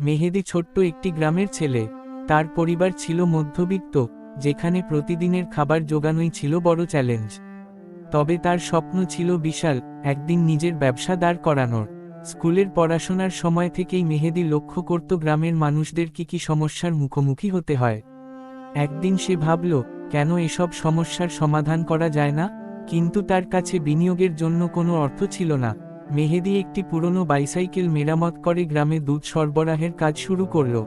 মেহেদি ছোট্ট একটি গ্রামের ছেলে। তার পরিবার ছিল মধ্যবিত্ত, যেখানে প্রতিদিনের খাবার জোগানোই ছিল বড় চ্যালেঞ্জ। তবে তার স্বপ্ন ছিল বিশাল, একদিন নিজের ব্যবসা দাঁড় করানোর। স্কুলের পড়াশোনার সময় থেকেই মেহেদি লক্ষ্য করত গ্রামের মানুষদের কি কি সমস্যার মুখোমুখি হতে হয়। একদিন সে ভাবল, কেন এসব সমস্যার সমাধান করা যায় না? কিন্তু তার কাছে বিনিয়োগের জন্য কোনো অর্থ ছিল না। মেহেদি একটি পুরনো বাইসাইকেল মেরামত করে গ্রামে দুধ সরবরাহের কাজ শুরু করল।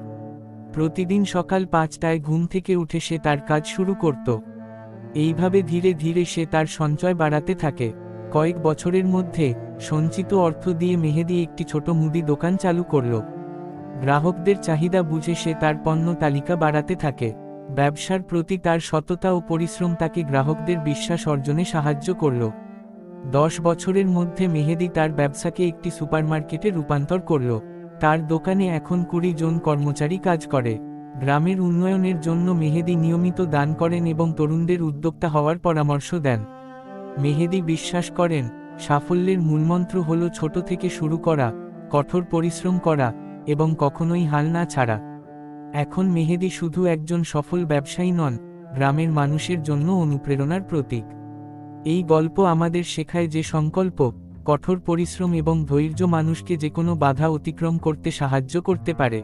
প্রতিদিন সকাল পাঁচটায় ঘুম থেকে উঠে সে তার কাজ শুরু করত। এইভাবে ধীরে ধীরে সে তার সঞ্চয় বাড়াতে থাকে। কয়েক বছরের মধ্যে সঞ্চিত অর্থ দিয়ে মেহেদি একটি ছোট মুদি দোকান চালু করল। গ্রাহকদের চাহিদা বুঝে সে তার পণ্য তালিকা বাড়াতে থাকে। ব্যবসার প্রতি তার সততা ও পরিশ্রম তাকে গ্রাহকদের বিশ্বাস অর্জনে সাহায্য করল। দশ বছরের মধ্যে মেহেদি তার ব্যবসাকে একটি সুপারমার্কেটে রূপান্তর করল। তার দোকানে এখন কুড়ি জন কর্মচারী কাজ করে। গ্রামের উন্নয়নের জন্য মেহেদি নিয়মিত দান করেন এবং তরুণদের উদ্যোক্তা হওয়ার পরামর্শ দেন। মেহেদি বিশ্বাস করেন, সাফল্যের মূলমন্ত্র হল ছোট থেকে শুরু করা, কঠোর পরিশ্রম করা, এবং কখনোই হাল না ছাড়া। এখন মেহেদি শুধু একজন সফল ব্যবসায়ী নন, গ্রামের মানুষের জন্য অনুপ্রেরণার প্রতীক। এই গল্প আমাদের শেখায় যে সংকল্প, কঠোর পরিশ্রম এবং ধৈর্য মানুষকে যে কোনো বাধা অতিক্রম করতে সাহায্য করতে পারে।